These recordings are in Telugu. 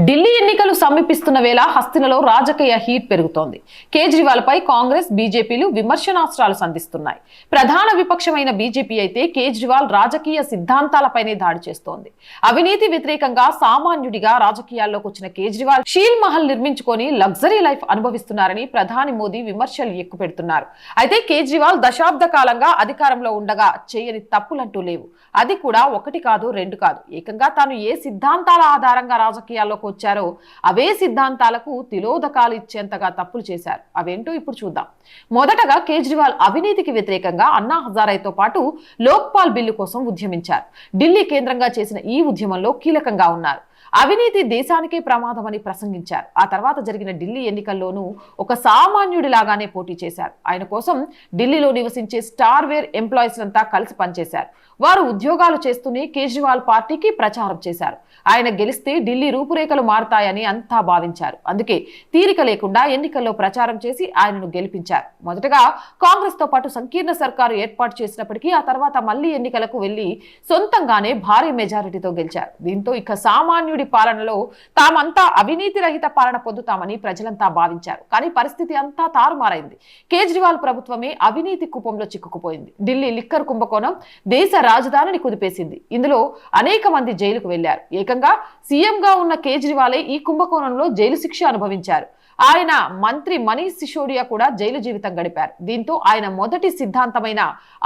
ఢిల్లీ ఎన్నికలు సమీపిస్తున్న వేళ హస్తినలో రాజకీయ హీట్ పెరుగుతోంది. కేజ్రీవాల్పై కాంగ్రెస్ బీజేపీలు విమర్శనాస్త్రాలు సంధిస్తున్నాయి. ప్రధాన విపక్షమైన బీజేపీ అయితే కేజ్రీవాల్ రాజకీయ సిద్ధాంతాలపైనే దాడి చేస్తోంది. అవినీతి వ్యతిరేకంగా సామాన్యుడిగా రాజకీయాల్లోకి వచ్చిన కేజ్రీవాల్ షీల్ మహల్ నిర్మించుకొని లగ్జరీ లైఫ్ అనుభవిస్తున్నారని ప్రధాని మోదీ విమర్శలు ఎక్కుపెడుతున్నారు. అయితే కేజ్రీవాల్ దశాబ్ద కాలంగా అధికారంలో ఉండగా చేయని తప్పులంటూ లేవు. అది కూడా ఒకటి కాదు రెండు కాదు. ఏకంగా తాను ఏ సిద్ధాంతాల ఆధారంగా రాజకీయాల్లో రాజకీయాల్లోకి వచ్చారో అవే సిద్ధాంతాలకు తిలోదకాలు ఇచ్చేంతగా తప్పులు చేశారు. అవేంటో ఇప్పుడు చూద్దాం. మొదటగా కేజ్రీవాల్ అవినీతికి వ్యతిరేకంగా అన్నా హజారేతో పాటు లోక్పాల్ బిల్లు కోసం ఉద్యమించారు. ఢిల్లీ కేంద్రంగా చేసిన ఈ ఉద్యమంలో కీలకంగా ఉన్నారు. అవినీతి దేశానికే ప్రమాదమని ప్రసంగించారు. ఆ తర్వాత జరిగిన ఢిల్లీ ఎన్నికల్లోనూ ఒక సామాన్యుడిలాగానే పోటీ చేశారు. ఆయన కోసం ఢిల్లీలో నివసించే స్టార్ వేర్ ఎంప్లాయీస్ అంతా కలిసి పనిచేశారు. వారు ఉద్యోగాలు చేస్తూనే కేజ్రీవాల్ పార్టీకి ప్రచారం చేశారు. ఆయన గెలిస్తే ఢిల్లీ రూపురేఖలు మారుతాయని అంతా భావించారు. అందుకే తీరిక లేకుండా ఎన్నికల్లో ప్రచారం చేసి ఆయనను గెలిపించారు. మొదటగా కాంగ్రెస్తో పాటు సంకీర్ణ సర్కారు ఏర్పాటు చేసినప్పటికీ ఆ తర్వాత మళ్ళీ ఎన్నికలకు వెళ్ళి సొంతంగానే భారీ మెజారిటీతో గెలిచారు. దీంతో ఇక సామాన్యుడి పాలనలో తామంతా అవినీతి రహిత పాలన పొందుతామని ప్రజలంతా భావించారు. కానీ పరిస్థితి అంతా తారుమారైంది. కేజ్రీవాల్ ప్రభుత్వమే అవినీతి కూపంలో చిక్కుకుపోయింది. ఢిల్లీ లిక్కర్ కుంభకోణం దేశ రాజధానిని కుదిపేసింది. ఇందులో అనేక మంది జైలుకు వెళ్ళారు. ఏకంగా సీఎంగా ఉన్న కేజ్రీవాలే ఈ కుంభకోణంలో జైలు శిక్ష అనుభవించారు. ఆయన మంత్రి మనీష్ సిసోడియా కూడా జైలు జీవితం గడిపారు. దీంతో ఆయన మొదటి సిద్ధాంతమైన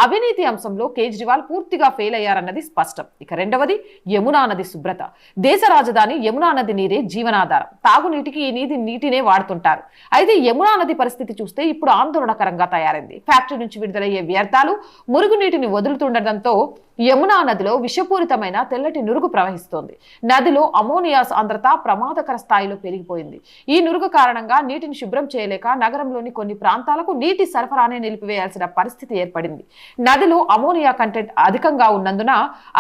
అవినీతి అంశంలో కేజ్రీవాల్ పూర్తిగా ఫెయిల్ అయ్యారన్నది స్పష్టం. ఇక రెండవది యమునా నది శుభ్రత. దేశ రాజధాని యమునా నది నీరే జీవనాధారం. తాగునీటికి ఈ నీది నీటినే వాడుతుంటారు. అయితే యమునా నది పరిస్థితి చూస్తే ఇప్పుడు ఆందోళనకరంగా తయారైంది. ఫ్యాక్టరీ నుంచి విడుదలయ్యే వ్యర్థాలు మురుగునీటిని వదులుతుండటంతో యమునా నదిలో విషపూరితమైన తెల్లటి నురుగు ప్రవహిస్తోంది. నదిలో అమోనియా సాంద్రత ప్రమాదకర స్థాయిలో పెరిగిపోయింది. ఈ నురుగు కారణంగా నీటిని శుభ్రం చేయలేక నగరంలోని కొన్ని ప్రాంతాలకు నీటి సరఫరానే నిలిపివేయాల్సిన పరిస్థితి ఏర్పడింది. నదిలో అమోనియా కంటెంట్ అధికంగా ఉన్నందున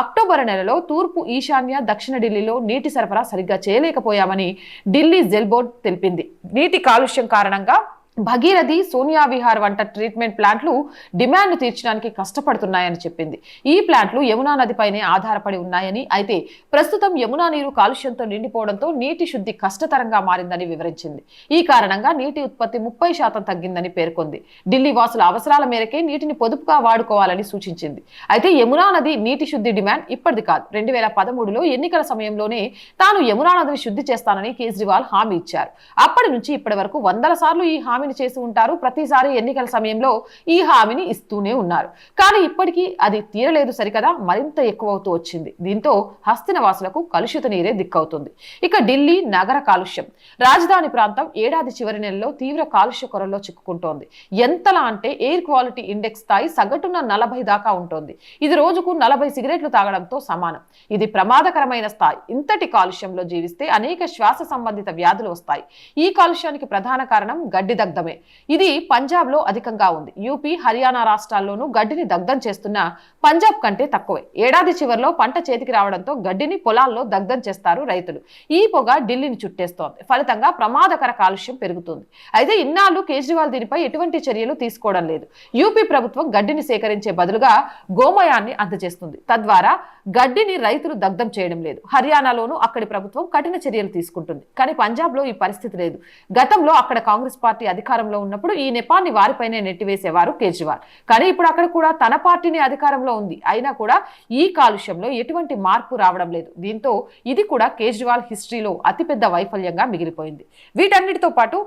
అక్టోబర్ నెలలో తూర్పు ఈశాన్య దక్షిణ ఢిల్లీలో నీటి సరఫరా సరిగ్గా చేయలేకపోయామని ఢిల్లీ జెల్ బోర్డ్ తెలిపింది. నీటి కాలుష్యం కారణంగా భగీరథి సోనియా విహార్ వంట ట్రీట్మెంట్ ప్లాంట్లు డిమాండ్ తీర్చడానికి కష్టపడుతున్నాయని చెప్పింది. ఈ ప్లాంట్లు యమునా నదిపైనే ఆధారపడి ఉన్నాయని అయితే ప్రస్తుతం యమునా నీరు కాలుష్యంతో నిండిపోవడంతో నీటి శుద్ధి కష్టతరంగా మారిందని వివరించింది. ఈ కారణంగా నీటి ఉత్పత్తి ముప్పై శాతం తగ్గిందని పేర్కొంది. ఢిల్లీ వాసుల అవసరాల మేరకే నీటిని పొదుపుగా వాడుకోవాలని సూచించింది. అయితే యమునా నది నీటి శుద్ధి డిమాండ్ ఇప్పటిది కాదు. రెండు వేల పదమూడులో ఎన్నికల సమయంలోనే తాను యమునా నదిని శుద్ధి చేస్తానని కేజ్రీవాల్ హామీ ఇచ్చారు. అప్పటి నుంచి ఇప్పటి వరకు వందల సార్లు ఈ హామీని చేసి ఉంటారు. ప్రతిసారి ఎన్నికల సమయంలో ఈ హామీని ఇస్తూనే ఉన్నారు. కానీ ఇప్పటికీ అది తీరలేదు సరికదా. మరింత ఎక్కువ అవుతూ వచ్చింది. దీంతో హస్తిన వాసులకు కలుషిత నీరే దిక్కవుతుంది. ఇక ఢిల్లీ నగర కాలుష్యం. రాజధాని ప్రాంతం ఏడాది చివరి నెలలో తీవ్ర కాలుష్య కొరలో చిక్కుకుంటోంది. ఎంతలా అంటే ఎయిర్ క్వాలిటీ ఇండెక్స్ స్థాయి సగటున నలభై దాకా ఉంటుంది. ఇది రోజుకు నలభై సిగరెట్లు తాగడంతో సమానం. ఇది ప్రమాదకరమైన స్థాయి. ఇంతటి కాలుష్యంలో జీవిస్తే అనేక శ్వాస సంబంధిత వ్యాధులు వస్తాయి. ఈ కాలుష్యానికి ప్రధాన కారణం గడ్డి వ్యర్థమే ఇది పంజాబ్లో అధికంగా ఉంది. యూపీ హర్యానా రాష్ట్రాల్లోనూ గడ్డిని దగ్ధం చేస్తున్న పంజాబ్ కంటే తక్కువే. ఏడాది చివరిలో పంట చేతికి రావడంతో గడ్డిని పొలాల్లో దగ్ధం చేస్తారు రైతులు. ఈ పొగ ఢిల్లీని చుట్టేస్తోంది. ఫలితంగా ప్రమాదకర కాలుష్యం పెరుగుతుంది. అయితే ఇన్నాళ్ళు కేజ్రీవాల్ దీనిపై ఎటువంటి చర్యలు తీసుకోవడం లేదు. యూపీ ప్రభుత్వం గడ్డిని సేకరించే బదులుగా గోమయాన్ని అందజేస్తుంది. తద్వారా గడ్డిని రైతులు దగ్ధం చేయడం లేదు. హర్యానాలోనూ అక్కడి ప్రభుత్వం కఠిన చర్యలు తీసుకుంటుంది. కానీ పంజాబ్లో ఈ పరిస్థితి లేదు. గతంలో అక్కడ కాంగ్రెస్ పార్టీ అధికారంలో ఉన్నప్పుడు ఈ నెపాన్ని వారిపైనే నెట్టివేసేవారు కేజ్రీవాల్. కానీ ఇప్పుడు అక్కడ కూడా తన పార్టీని అధికారంలో ఉంది. అయినా కూడా ఈ కాలుష్యంలో ఎటువంటి మార్పు రావడం లేదు. దీంతో ఇది కూడా కేజ్రీవాల్ హిస్టరీలో అతిపెద్ద వైఫల్యంగా మిగిలిపోయింది. వీటన్నిటితో పాటు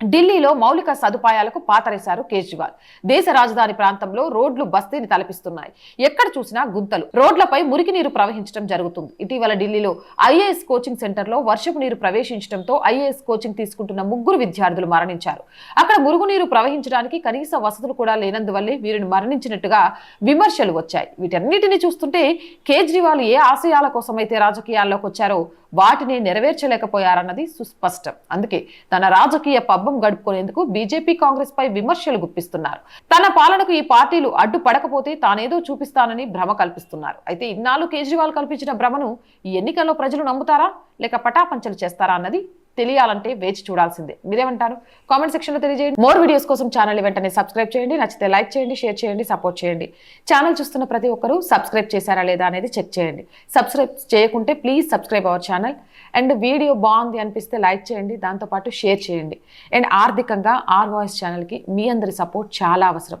ఢిల్లీలో మౌలిక సదుపాయాలకు పాతరేశారు కేజ్రీవాల్. దేశ రాజధాని ప్రాంతంలో రోడ్లు బస్తీని తలపిస్తున్నాయి. ఎక్కడ చూసినా గుంతలు. రోడ్లపై మురికి నీరు ప్రవహించడం జరుగుతుంది. ఇటీవల ఢిల్లీలో ఐఏఎస్ కోచింగ్ సెంటర్లో వర్షపు నీరు ప్రవేశించడంతో ఐఏఎస్ కోచింగ్ తీసుకుంటున్న ముగ్గురు విద్యార్థులు మరణించారు. అక్కడ మురుగునీరు ప్రవహించడానికి కనీస వసతులు కూడా లేనందువల్లే వీరిని మరణించినట్టుగా విమర్శలు వచ్చాయి. వీటన్నిటిని చూస్తుంటే కేజ్రీవాల్ ఏ ఆశయాల కోసమైతే రాజకీయాల్లోకి వచ్చారో వాటిని నెరవేర్చలేకపోయారన్నది సుస్పష్టం. అందుకే తన రాజకీయ పబ్బ గడుపుకునేందుకు బీజేపీ కాంగ్రెస్ పై విమర్శలు గుప్పిస్తున్నారు. తన పాలనకు ఈ పార్టీలు అడ్డుపడకపోతే తానేదో చూపిస్తానని భ్రమ కల్పిస్తున్నారు. అయితే ఇన్నాళ్ళు కేజ్రీవాల్ కల్పించిన భ్రమను ఈ ఎన్నికల్లో ప్రజలు నమ్ముతారా? లేక పటాపంచలు చేస్తారా అన్నది తెలియాలంటే వేచి చూడాల్సిందే. మీరేమంటారు? కామెంట్ సెక్షన్లో తెలియజేయండి. మోర్ వీడియోస్ కోసం ఛానల్ వెంటనే సబ్స్క్రైబ్ చేయండి. నచ్చితే లైక్ చేయండి షేర్ చేయండి సపోర్ట్ చేయండి. ఛానల్ చూస్తున్న ప్రతి ఒక్కరూ సబ్స్క్రైబ్ చేశారా లేదా అనేది చెక్ చేయండి. సబ్స్క్రైబ్ చేయకుంటే please subscribe our channel. And video బాగుంది అనిపిస్తే లైక్ చేయండి దాంతోపాటు షేర్ చేయండి. అండ్ ఆర్థికంగా ఆర్ వాయిస్ ఛానల్కి మీ అందరి సపోర్ట్ చాలా అవసరం.